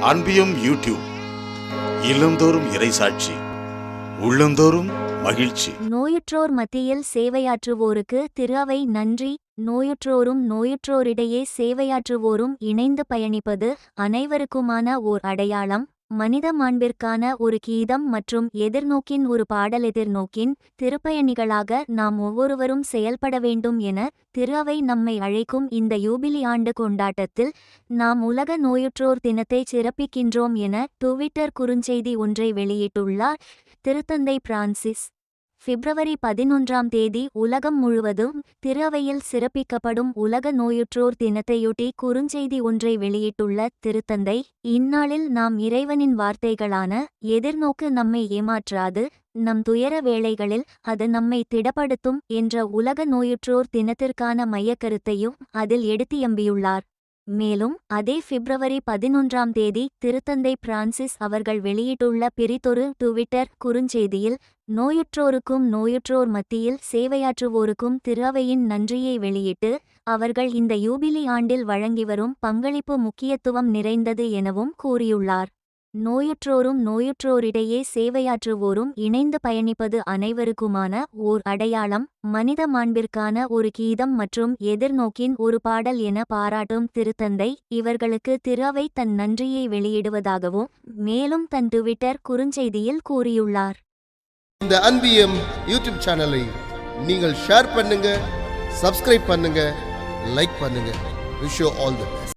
அன்பியும் YouTube இல்லந்தோறும் இறைசாட்சி உள்ளந்தோறும் மகிழ்ச்சி. நோயுற்றோர் மத்தியில் சேவையாற்றுவோருக்கு திரு அவை நன்றி. நோயுற்றோரும் நோயுற்றோரிடையே சேவையாற்றுவோரும் இணைந்து பயணிப்பது அனைவருக்குமான ஓர் அடையாளம். மனித மாண்பிற்கான ஒரு கீதம் மற்றும் எதிர்நோக்கின் ஒரு பாடல் எதிர்நோக்கின் திருப்பயணிகளாக நாம் ஒவ்வொருவரும் செயல்பட வேண்டும் என திரு அவை நம்மை அழைக்கும் இந்த யூபிலி ஆண்டு கொண்டாட்டத்தில் நாம் உலக நோயுற்றோர் தினத்தை சிறப்பிக்கின்றோம் என டுவிட்டர் குறுஞ்செய்தி ஒன்றை வெளியிட்டுள்ளார் திருத்தந்தை பிரான்சிஸ். பிப்ரவரி பதினொன்றாம் தேதி உலகம் முழுவதும் திருவையில் சிறப்பிக்கப்படும் உலக நோயுற்றோர் தினத்தையொட்டி குறுஞ்செய்தி ஒன்றை வெளியிட்டுள்ள திருத்தந்தை இந்நாளில் நாம் இறைவனின் வார்த்தைகளான எதிர்நோக்கு நம்மை ஏமாற்றாது நம் துயர வேளைகளில் அது நம்மை திடப்படுத்தும் என்ற உலக நோயுற்றோர் தினத்திற்கான மையக்கருத்தையும் அதில் எடுத்தியம்பியுள்ளார் மேலும் அதே பிப்ரவரி பதினொன்றாம் தேதி திருத்தந்தை பிரான்சிஸ் அவர்கள் வெளியிட்டுள்ள பிரித்தொரு டுவிட்டர் குறுஞ்செய்தியில் நோயுற்றோருக்கும் நோயுற்றோர் மத்தியில் சேவையாற்றுவோருக்கும் திருவையின் நன்றியை வெளியிட்டு அவர்கள் இந்த யூபிலி ஆண்டில் வழங்கி வரும் பங்களிப்பு முக்கியத்துவம் நிறைந்தது எனவும் கூறியுள்ளார். நோயுற்றோரும் நோயுற்றோரிடையே சேவையாற்றுவோரும் இணைந்து பயணிப்பது அனைவருக்குமான ஓர் அடையாளம். மனித மாண்பிற்கான ஒரு கீதம் மற்றும் எதிர்நோக்கின் ஒரு பாடல் என பாராட்டும் திருத்தந்தை இவர்களுக்கு திருஅவை தன் நன்றியை வெளியிடுவதாகவும் மேலும் தன் டுவிட்டர் குறுஞ்செய்தியில் கூறியுள்ளார். இந்த அன்பியம் யூடியூப் சேனலை நீங்கள் ஷேர் பண்ணுங்க சப்ஸ்கிரைப் பண்ணுங்க லைக் பண்ணுங்க. Wish all the best.